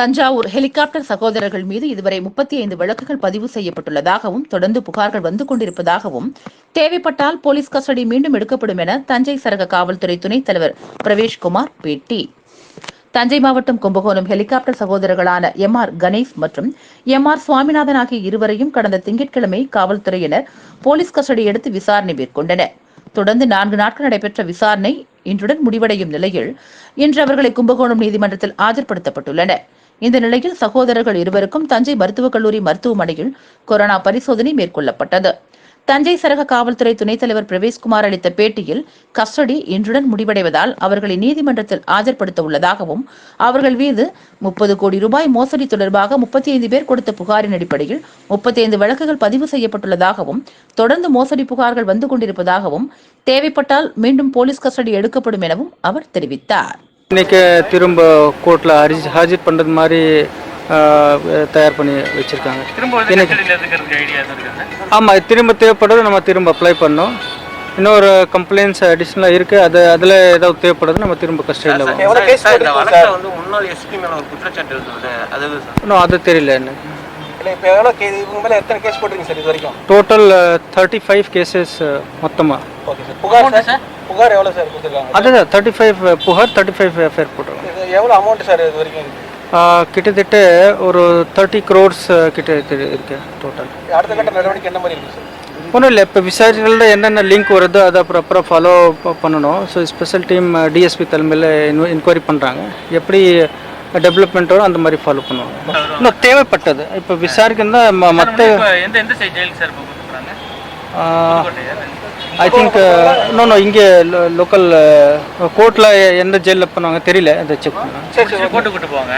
Thanjavur helicopter சகோதரர்கள் மீது இதுவரை முப்பத்தி ஐந்து வழக்குகள் பதிவு செய்யப்பட்டுள்ளதாகவும் தொடர்ந்து புகார்கள் வந்து கொண்டிருப்பதாகவும் தேவைப்பட்டால் போலீஸ் கஸ்டடி மீண்டும் எடுக்கப்படும் என தஞ்சை சரக காவல்துறை துணைத் தலைவர் பிரவேஷ்குமார் பேட்டி. தஞ்சை மாவட்டம் கும்பகோணம் ஹெலிகாப்டர் சகோதரர்களான எம் ஆர் கணேஷ் மற்றும் எம் ஆர் சுவாமிநாதன் ஆகிய இருவரையும் கடந்த திங்கட்கிழமை காவல்துறையினர் போலீஸ் கஸ்டடி எடுத்து விசாரணை மேற்கொண்டனர். தொடர்ந்து நான்கு நாட்கள் நடைபெற்ற விசாரணை இன்றுடன் முடிவடையும் நிலையில் இன்று அவர்களை கும்பகோணம் நீதிமன்றத்தில் ஆஜர்படுத்தப்பட்டுள்ளனர். இந்த நிலையில் சகோதரர்கள் இருவருக்கும் தஞ்சை மருத்துவக் கல்லூரி மருத்துவமனையில் கொரோனா பரிசோதனை மேற்கொள்ளப்பட்டது. தஞ்சை சரக காவல்துறை துணைத் தலைவர் பிரவேஷ்குமார் அளித்த பேட்டியில் கஸ்டடி இன்றுடன் முடிவடைவதால் அவர்களை நீதிமன்றத்தில் ஆஜர்படுத்த உள்ளதாகவும் அவர்கள் மீது முப்பது கோடி ரூபாய் மோசடி தொடர்பாக முப்பத்தி ஐந்து பேர் கொடுத்த புகாரின் அடிப்படையில் முப்பத்தி ஐந்து வழக்குகள் பதிவு செய்யப்பட்டுள்ளதாகவும் தொடர்ந்து மோசடி புகார்கள் வந்து கொண்டிருப்பதாகவும் தேவைப்பட்டால் மீண்டும் போலீஸ் கஸ்டடி எடுக்கப்படும் எனவும் அவர் தெரிவித்தார். இன்னைக்கு திரும்ப கோர்ட்டில் ஹரிஜ் ஹாஜர் பண்ணுறது மாதிரி தயார் பண்ணி வச்சுருக்காங்க. ஆமாம் திரும்ப தேவைப்படுறது நம்ம திரும்ப அப்ளை பண்ணோம். இன்னொரு கம்ப்ளைண்ட்ஸ் அடிஷ்னலாக இருக்குது அது அதில் ஏதாவது தேவைப்படுறது நம்ம திரும்ப கஸ்டடியில் இன்னும் அது தெரியல எனக்கு வரைக்கும்? டோட்டல் தேர்ட்டி ஃபைவ் கேசஸ் மொத்தமாக ஓகே சார் புகார் சார் புகார் எவ்வளோ சார் கொடுத்துருக்காங்க? அதுதான் தேர்ட்டி ஃபைவ் புகார் தேர்ட்டி ஃபைவ் எஃப்ஐஆர் எவ்வளோ அமௌண்ட் சார் இது வரைக்கும் இருக்கு? கிட்டத்தட்ட ஒரு தேர்ட்டி க்ரோர்ஸ் கிட்ட இருக்கு- டோட்டல் அடுத்த கட்ட நடவடிக்கை என்ன மாதிரி இருக்கு சார் ஒன்றும் இல்லை இப்போ விசாரணைகளில் என்னென்ன லிங்க் வருதோ அதை அப்புறம் ஃபாலோ பண்ணணும். ஸோ ஸ்பெஷல் டீம் டிஎஸ்பி தலைமையில் என்கொயரி பண்ணுறாங்க எப்படி டெவலப்மெண்ட் வரும் அந்த மாதிரி ஃபாலோ பண்ணுவாங்க. இன்னும் தேவைப்பட்டது. இப்போ விசாரிக்கணும் தான் மற்ற எந்த எந்த சைட் ஜெயிலுக்கு சார் ஐ திங்க் இன்னொன்று இங்கே லோக்கல் கோர்ட்டில் எந்த ஜெயிலில் பண்ணுவாங்க தெரியல. அதை செக் கூட்டு போவாங்க